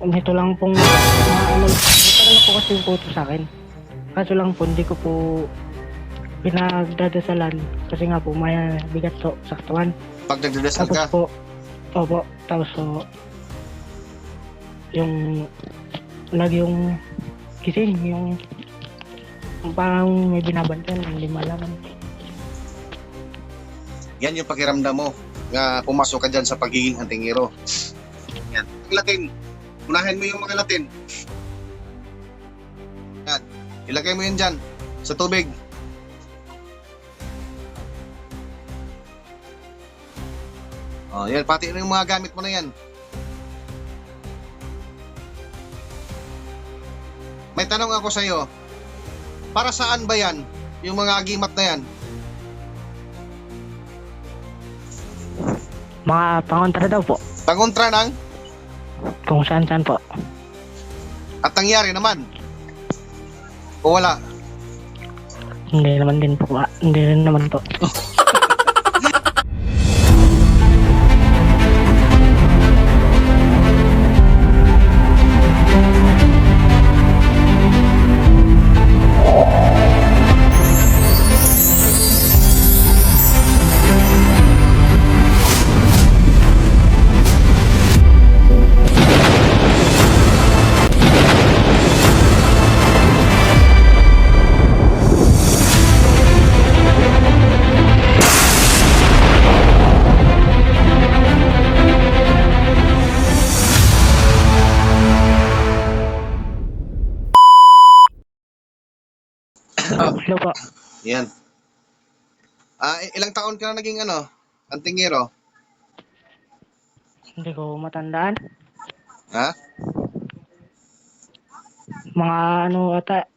Nito lang pong mga ano, matagal na po kasi yung photo sa akin. Kaso lang po, hindi ko po pinagdadasalan kasi nga po may bigat to sa katawan. Pag nagdadasal Tapos ka, po, opo, tapos po, yung, lagi yung gising, yung, parang may binabantan, hindi malaman. yan yung pakiramdam mo nga pumasok ka dyan sa pagiging antingero. Yan. Latin. Unahin mo yung mga Latin. Yan. Ilagay mo yun dyan sa tubig. Oh, yan. Pati yung mga gamit mo na yan. May tanong ako sa iyo. Para saan ba yan? Yung mga agimat na yan? Mga pangontra daw po, Pangontra ng kung saan saan po. At nangyari naman. O wala. Hindi naman din po, ah, hindi rin naman po. Ah, ilang taon ka na naging ano? Antingero? Hindi ko matandaan. Ha? Mga ano ata,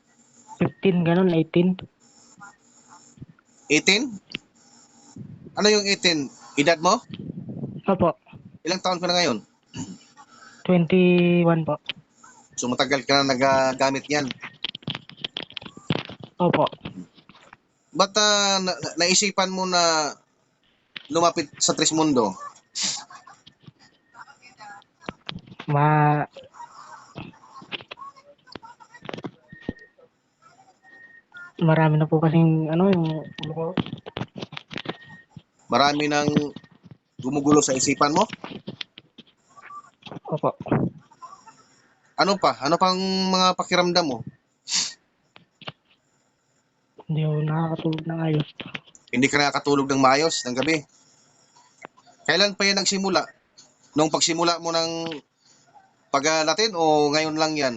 15 ganun, 18. 18? Ano yung 18? Edad mo? Opo, Ilang taon ka na ngayon? 21 po. So matagal ka na nagagamit yan. Opo. Ba't ah, na- na- naisipan mo na lumapit sa Trismundo? Ma Marami na po kasing ano yung ulo ko. Marami nang gumugulo sa isipan mo? Opo. Ano pa? Ano pang mga pakiramdam mo? Hindi ako nakakatulog ng ayos. Hindi ka nakakatulog ng maayos ng gabi. Kailan pa yan nagsimula? Nung pagsimula mo ng pag-Latin o ngayon lang yan?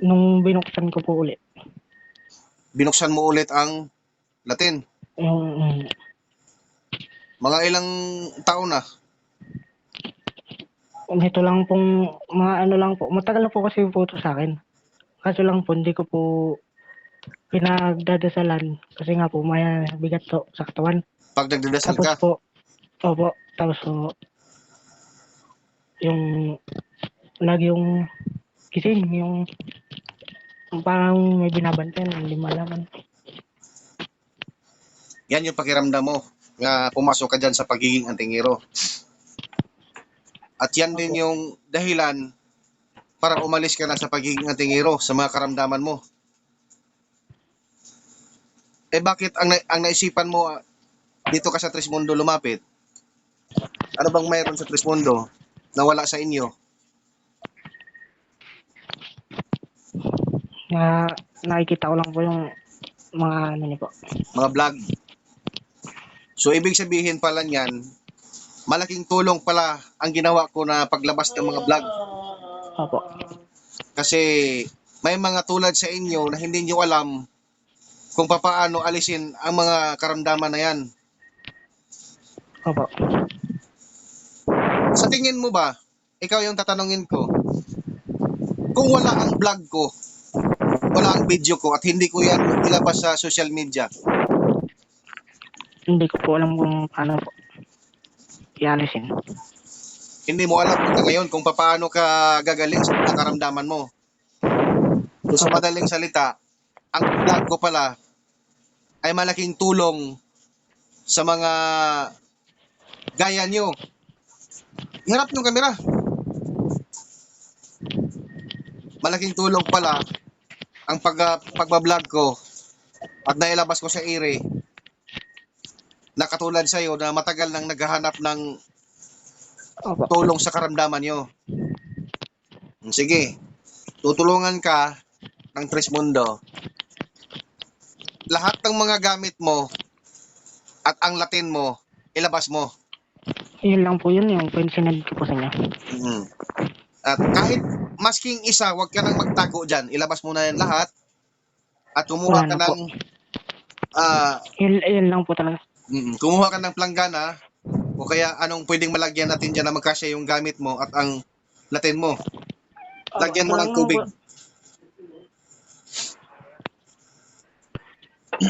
Nung binuksan ko po ulit, Binuksan mo ulit ang Latin. yung mm, Mga ilang taon na? nito lang pong mga ano lang po, matagal na po kasi yung photo sa akin. Kaso lang po, hindi ko po pinagdadasalan kasi nga po may bigat to sa katawan. Pag nagdadasal Tapos ka, po, opo, tapos po, yung, lagi yung gising, yung, yung parang may binabantan, hindi malaman. yan yung pakiramdam mo nga pumasok ka dyan sa pagiging antingero. At yan din yung dahilan para umalis ka na sa pagiging antingero sa mga karamdaman mo. Eh bakit ang, ang naisipan mo ah, dito ka sa Trismundo lumapit? Ano bang mayroon sa Trismundo na wala sa inyo? Na, nakikita ko lang po yung mga ano niyo po. mga vlog. So, ibig sabihin pala niyan, malaking tulong pala ang ginawa ko na paglabas ng mga vlog. Opo. Kasi may mga tulad sa inyo na hindi nyo alam kung papaano alisin ang mga karamdaman na yan. Opo. Sa tingin mo ba, ikaw yung tatanungin ko, kung wala ang vlog ko, wala ang video ko at hindi ko yan ilabas sa social media, Hindi ko po alam kung paano po ialisin. hindi mo alam hanggang ngayon kung paano ka gagaling sa karamdaman mo. So, sa madaling salita, ang vlog ko pala ay malaking tulong sa mga gaya nyo. Iharap yung kamera. malaking tulong pala ang pag, ah, pagbablog ko at nailabas ko sa ire na katulad sa'yo na matagal nang naghahanap ng tulong sa karamdaman nyo. Sige, tutulungan ka ng Tres Mundo. Lahat ng mga gamit mo at ang Latin mo, ilabas mo. Yun lang po yun yung pensioned ko po sa inyo. Mhm. At kahit masking isa, wag ka nang magtago dyan. Ilabas mo na yan lahat. At kumuha Wala ka na po. ng ah, Yun, yun lang po talaga. mm, kumuha ka ng planggana o kaya anong pwedeng malagyan natin dyan na magkasya yung gamit mo at ang Latin mo. Lagyan mo ng tubig. Yan.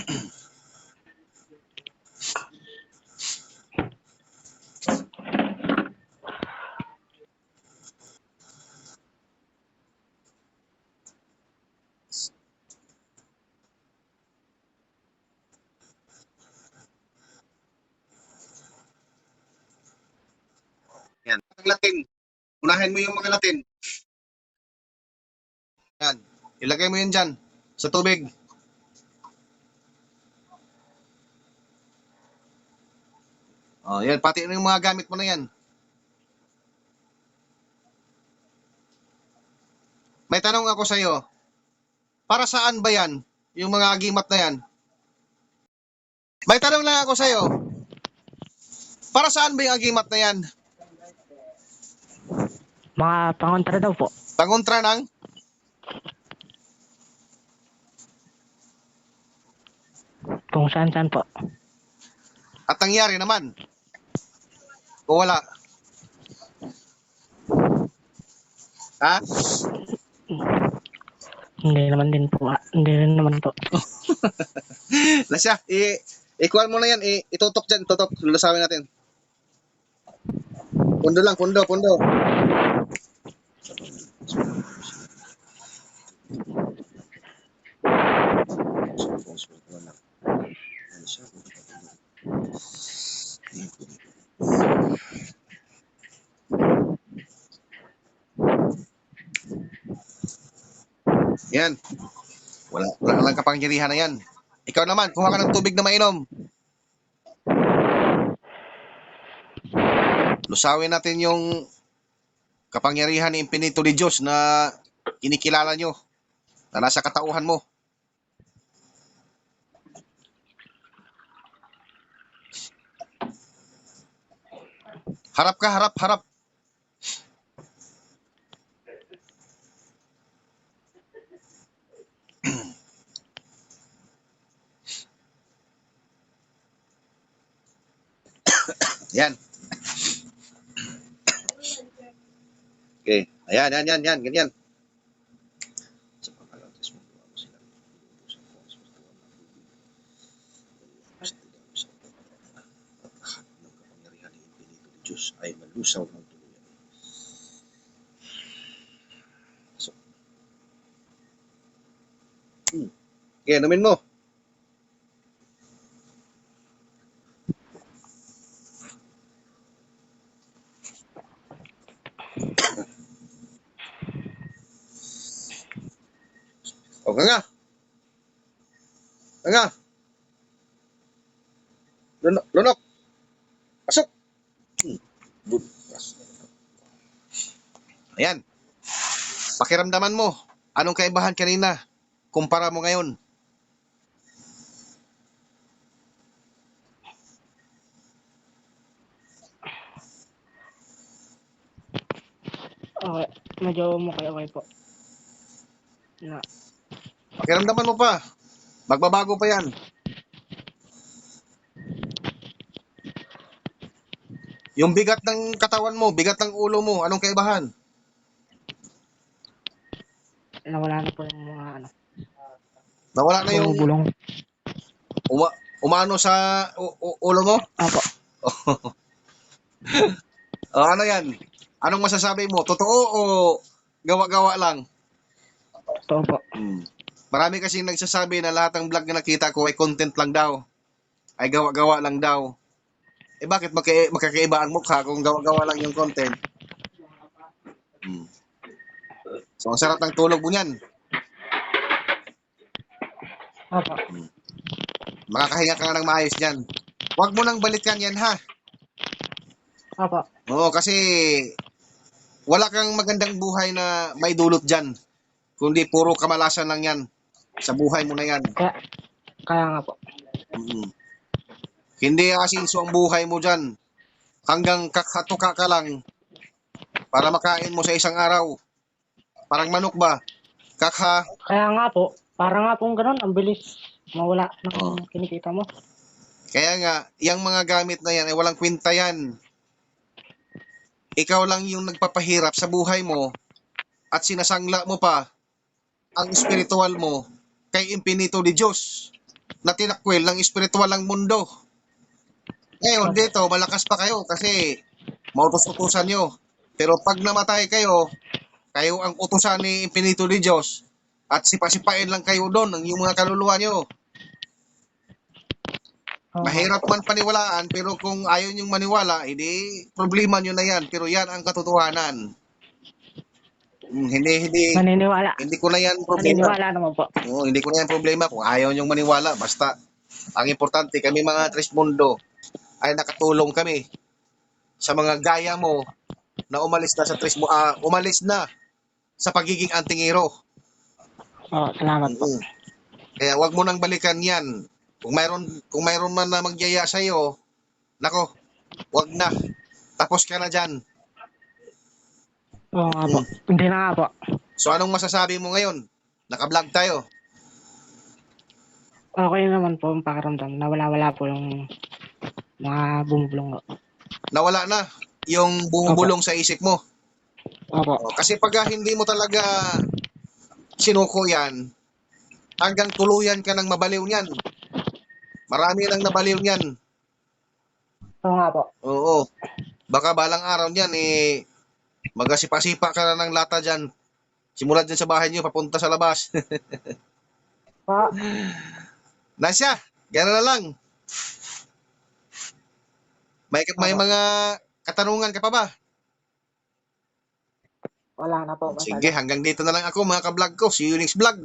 Latin. Unahin mo yung mga Latin. Yan. Ilagay mo yun dyan. Sa tubig. Oh, yan. Pati yung mga gamit mo na yan. May tanong ako sa'yo. Para saan ba yan? Yung mga agimat na yan? May tanong lang ako sa'yo. Para saan ba yung agimat na yan? Mga pangontra daw po. Pangontra ng? Kung saan saan po. At nangyari naman. O wala. Ha? Hindi naman din po. ah. Hindi rin naman po. Lasya, i ikuan mo na yan, i itutok dyan, tutok, lulusawin natin. Pundo lang, pundo, pundo. Yan. Wala, wala lang kapangyarihan na yan. Ikaw naman, kuha ka ng tubig na mainom. Lusawin natin yung kapangyarihan ni Infinito de Diyos na kinikilala nyo na nasa katauhan mo. Harap ka, harap, harap. Yan. Okay. Ayan, yan, yan, yan. Ganyan. Ay malusaw ng tuluyan. So. Hmm. Okay, inumin mo. O, nga nga. Nga nga. Lunok. Ayan. Pakiramdaman mo. Anong kaibahan kanina? Kumpara mo ngayon. Okay. Medyo okay-okay po. Na, Pakiramdaman mo pa. Magbabago pa yan. Yung bigat ng katawan mo, bigat ng ulo mo, anong kaibahan? Nawala na po yung mga ano. Nawala na yung Bulong. uma, umano sa u- u- ulo mo? Apo. O ano yan? Anong masasabi mo? Totoo o gawa-gawa lang? Totoo po. Marami kasing nagsasabi na lahat ng vlog na nakita ko ay content lang daw. Ay gawa-gawa lang daw. Eh bakit magka- magkakaiba ang mukha kung gawa-gawa lang yung content? Hmm. So ang sarap ng tulog mo niyan. Opo. Makakahinga ka nga ng maayos niyan. Huwag mo nang balikan yan, ha? Opo. Oo, kasi wala kang magandang buhay na may dulot dyan. Kundi puro kamalasan lang yan. Sa buhay mo na yan. Kaya, kaya nga po. Mm. Hindi asinso ang buhay mo dyan. Hanggang kakatuka ka lang para makain mo sa isang araw. Parang manok ba? Kakha, Kaya nga po, para nga pong ganun, ang bilis mawala ng Oo. kinikita mo. Kaya nga, yung mga gamit na yan ay walang kwenta yan. Ikaw lang yung nagpapahirap sa buhay mo at sinasangla mo pa ang espiritual mo kay Impinito de Diyos na tinakwil ng espiritual ng mundo. Ngayon dito, malakas pa kayo kasi mautos-utusan nyo. Pero pag namatay kayo, kayo ang utusan ni Impinito de Diyos at sipasipain lang kayo doon ang yung mga kaluluwa nyo. Mahirap man paniwalaan, pero kung ayaw niyong maniwala, hindi problema niyo na yan. Pero yan ang katotohanan. Hmm, hindi, hindi, Naniniwala. hindi ko na yan problema. Naniniwala naman po. Oo, hindi ko na yan problema kung ayaw niyong maniwala. Basta, ang importante, kami mga Tres Mundo ay nakatulong kami sa mga gaya mo na umalis na sa Tres Mu- ah, umalis na sa pagiging antingero. Oo, salamat po. Mm. Kaya wag mo nang balikan 'yan. Kung mayroon kung mayroon man na magyaya sa iyo, nako, wag na. Tapos ka na diyan. Oo nga po. Hindi na nga po. So anong masasabi mo ngayon? Naka-vlog tayo. Okay naman po ang pakiramdam. Nawala-wala po yung mga bumubulong. Nawala na yung bumubulong sa isip mo. Opo. O, Kasi pag hindi mo talaga sinuko 'yan, hanggang tuluyan ka ng mabaliw niyan. Marami nang nabaliw niyan. Oo nga po. Oo. Baka balang araw niyan eh magasipa-sipa ka na ng lata diyan. Simula dyan sa bahay niyo papunta sa labas. Pa, Nasya, gano'n na lang. May, may mga katanungan ka pa ba? Wala na po. Sige, hanggang dito na lang ako mga ka-vlog ko. See you next vlog.